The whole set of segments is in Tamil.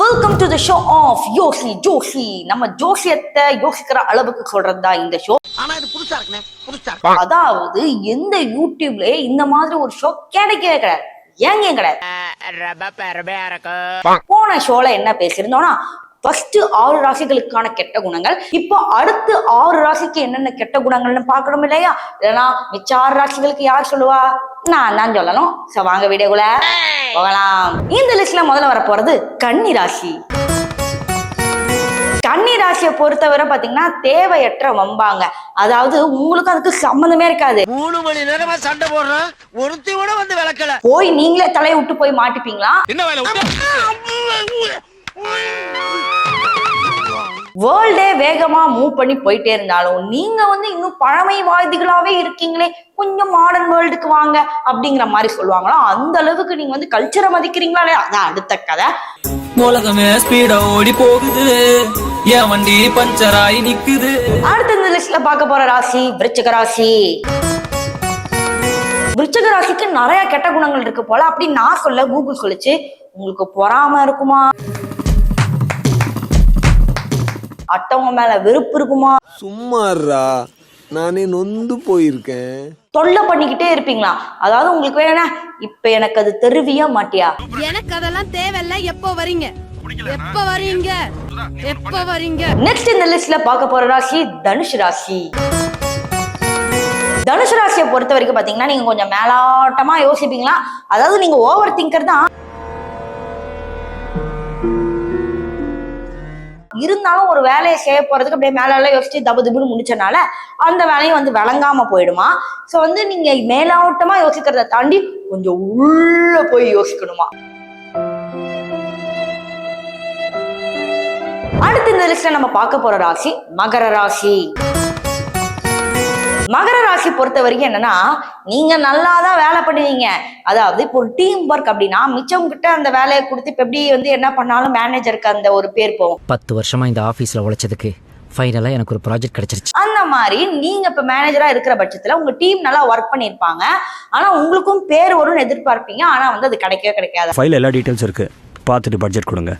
Welcome to the show of Yosi Joshi நம்ம ஜோசியத்தை யோசிக்கிற அளவுக்கு சொல்றது தான் இந்த ஷோ ஆனா இது புதுசா இருக்குண்ணே புதுசா. அதாவது எந்த யூடியூப்ல இந்த மாதிரி ஒரு ஷோ கிடைக்கவே கிடையாது. ஏங்க கிடையாது போன ஷோல என்ன பேசியிருந்தோம்னா ஃபர்ஸ்ட் ஆறு ராசிகளுக்கான கெட்ட குணங்கள் இப்போ அடுத்து ஆறு ராசிக்கு என்னென்ன கெட்ட குணங்கள்னு பார்க்கணும் இல்லையா? இல்லைன்னா மிச்ச ஆறு ராசிகளுக்கு யார் சொல்லுவா? நான் தான் சொல்லணும். சோ வாங்க வீடியோக்குள்ள. போகலாம். இந்த லிஸ்ட்ல முதல்ல வர போறது கன்னி ராசி. கன்னி ராசியை பொறுத்தவரை பாத்தீங்கன்னா தேவையற்ற வம்பாங்க. அதாவது உங்களுக்கு அதுக்கு சம்மந்தமே இருக்காது. மூணு மணி நேரமா சண்டை போடுறோம் ஒருத்தி கூட வந்து விளக்கல. போய் நீங்களே தலையை விட்டு போய் மாட்டிப்பீங்களா? வேர்ல்டே வேகமா மூவ் பண்ணி போயிட்டே இருந்தாலும் நீங்க வந்து இன்னும் பழமைவாதிகளாவே இருக்கீங்களே கொஞ்சம் மாடர்ன் வேர்ல்டுக்கு வாங்க அப்படிங்கிற மாதிரி சொல்லுவாங்களா? அந்த அளவுக்கு நீங்க வந்து கல்ச்சரை மதிக்கிறீங்களா இல்லையா? அதான் அடுத்த கதை. உலகமே ஸ்பீடா ஓடி போகுது. என் வண்டி பஞ்சர் ஆகி நிக்குது. அடுத்த இந்த லிஸ்ட்ல பார்க்க போற ராசி விருச்சிக ராசி. விருச்சிக ராசிக்கு நிறைய கெட்ட குணங்கள் இருக்கு போல அப்படி நான் சொல்ல கூகுள் சொல்லுச்சு. உங்களுக்கு பொறாம இருக்குமா? அட்டவங்க மேல வெறுப்பு இருக்குமா? சும்மாறா நானே நொந்து போயிருக்கேன். தொல்லை பண்ணிக்கிட்டே இருப்பீங்களா? அதாவது உங்களுக்கு வேணா இப்ப எனக்கு அது தெருவியா மாட்டியா? எனக்கு அதெல்லாம் தேவையில்ல. எப்போ வரீங்க? எப்ப வரீங்க? எப்ப வரீங்க? நெக்ஸ்ட் இந்த லிஸ்ட்ல பார்க்க போற ராசி தனுஷ் ராசி. தனுஷ் ராசியை பொறுத்த வரைக்கும் பாத்தீங்கன்னா நீங்க கொஞ்சம் மேலாட்டமா யோசிப்பீங்களா? அதாவது நீங்க ஓவர் திங்கர் தான். இருந்தாலும் ஒரு வேலையை செய்ய போறதுக்கு அப்படியே மேலெல்லாம் யோசிச்சு தபு தபுன்னு முடிச்சனால அந்த வேலையும் வந்து விளங்காம போயிடுமா? ஸோ வந்து நீங்க மேலாட்டமா யோசிக்கிறத தாண்டி கொஞ்சம் உள்ள போய் யோசிக்கணுமா? அடுத்த இந்த லிஸ்ட்ல நம்ம பார்க்க போற ராசி மகர ராசி. மகர ராசி பொறுத்த வரைக்கும் என்னன்னா நீங்க நல்லா தான் வேலை பண்ணுவீங்க. அதாவது இப்போ ஒரு டீம் ஒர்க் அப்படின்னா மிச்சம் கிட்ட அந்த வேலையை கொடுத்து இப்ப எப்படி வந்து என்ன பண்ணாலும் மேனேஜருக்கு அந்த ஒரு பேர் போகும். பத்து வருஷமா இந்த ஆபீஸ்ல உழைச்சதுக்கு ஃபைனலா எனக்கு ஒரு ப்ராஜெக்ட் கிடைச்சிருச்சு. அந்த மாதிரி நீங்க இப்ப மேனேஜரா இருக்கிற பட்சத்துல உங்க டீம் நல்லா ஒர்க் பண்ணிருப்பாங்க ஆனா உங்களுக்கும் பேர் வரும்னு எதிர்பார்ப்பீங்க. ஆனா வந்து அது கிடைக்கவே கிடைக்காது. ஃபைல் எல்லா டீட்டெயில்ஸ் இருக்கு. பார்த்துட்டு பட்ஜெட் கொடுங்க.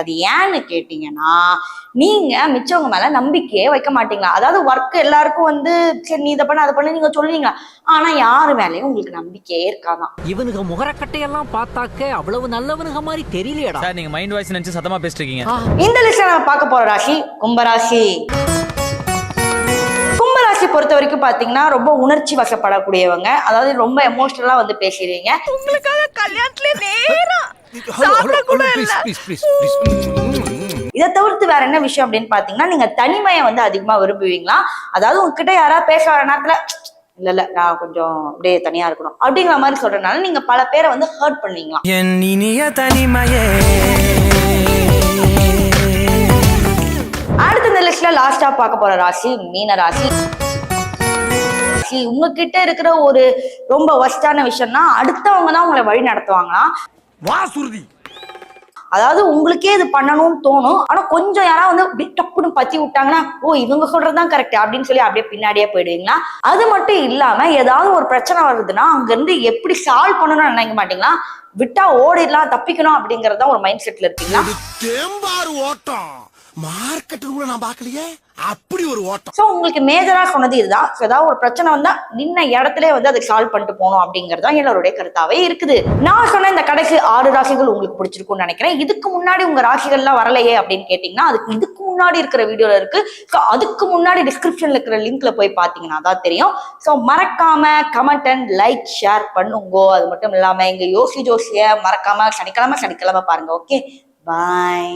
அது ஏன்னு கேட்டீங்கன்னா நீங்க மிச்சவங்க மேல நம்பிக்கையே வைக்க மாட்டீங்களா? அதாவது ஒர்க் எல்லாருக்கும் வந்து சரி நீ இதை பண்ண அதை பண்ண நீங்க சொல்லுவீங்களா? ஆனா யாரு மேலயும் உங்களுக்கு நம்பிக்கையே இருக்காதான். இவனுக்கு முகரக்கட்டையெல்லாம் பார்த்தாக்க அவ்வளவு நல்லவனுங்க மாதிரி தெரியலையடா. சார் நீங்க மைண்ட் வாய்ஸ் நினைச்சு சத்தமா பேசிட்டு இருக்கீங்க இந்த லிஸ்ட்ல நம்ம பார்க்க போற ராசி கும்பராசி. கும்பராசி பொறுத்த வரைக்கும் பாத்தீங்கன்னா ரொம்ப உணர்ச்சி வசப்படக்கூடியவங்க. அதாவது ரொம்ப எமோஷனலா வந்து பேசிடுவீங்க உங்களுக்காக கல்யாணத்துல நேரம் இதை தவிர்த்து வேற என்ன விஷயம் அப்படின்னு பாத்தீங்கன்னா நீங்க தனிமையை வந்து அதிகமா விரும்புவீங்களா? அதாவது உங்ககிட்ட யாராவது பேச வர நேரத்துல இல்ல இல்ல நான் கொஞ்சம் அப்படியே தனியா இருக்கணும். அப்படிங்கிற மாதிரி சொல்றதுனால நீங்க பல பேரை வந்து ஹர்ட் பண்ணுவீங்களா? என் இனிய தனிமையே. அடுத்த இந்த லிஸ்ட்ல லாஸ்டா பார்க்க போற ராசி மீன ராசி. ராசி, உங்ககிட்ட இருக்கிற ஒரு ரொம்ப ஒஸ்டான விஷயம்னா அடுத்தவங்க தான் உங்களை வழி நடத்துவாங்களாம் வா சுருதி. அதாவது உங்களுக்கே இது பண்ணணும்னு தோணும். ஆனா கொஞ்சம் யாராவது வந்து அப்படி டப்புன்னு பத்தி விட்டாங்கன்னா ஓ இவங்க சொல்றதுதான் கரெக்ட் அப்படின்னு சொல்லி அப்படியே பின்னாடியே போயிடுவீங்களா? அது மட்டும் இல்லாம ஏதாவது ஒரு பிரச்சனை வருதுன்னா அங்க இருந்து எப்படி சால்வ் பண்ணணும்னு நினைக்க மாட்டீங்களா? விட்டா ஓடிடலாம் தப்பிக்கணும் அப்படிங்கறத ஒரு மைண்ட் செட்ல ஓட்டம். மார்க்கெட் கூட நான் பார்க்கலையே. அப்படி ஒரு ஓட்டம். சோ உங்களுக்கு மேஜரா சொன்னது இதுதான். ஏதாவது ஒரு பிரச்சனை வந்தா நின்ன இடத்துல வந்து அதை சால்வ் பண்ணிட்டு போகணும் அப்படிங்கறது தான் எல்லாருடைய கருத்தாவே இருக்குது. நான் சொன்ன இந்த கடைசி ஆறு ராசிகள் உங்களுக்கு பிடிச்சிருக்கும்னு நினைக்கிறேன். இதுக்கு முன்னாடி உங்க ராசிகள்லாம் வரலையே அப்படின்னு கேட்டீங்கன்னா அதுக்கு இதுக்கு முன்னாடி இருக்கிற வீடியோல இருக்கு. ஸோ அதுக்கு முன்னாடி டிஸ்கிரிப்ஷன்ல இருக்கிற லிங்க்ல போய் பாத்தீங்கன்னா தான் தெரியும். ஸோ மறக்காம கமெண்ட் அண்ட் லைக் ஷேர் பண்ணுங்க. அது மட்டும் இல்லாம எங்க யோசி ஜோசிய மறக்காம சனிக்கிழமை சனிக்கிழமை பாருங்க ஓகே பாய்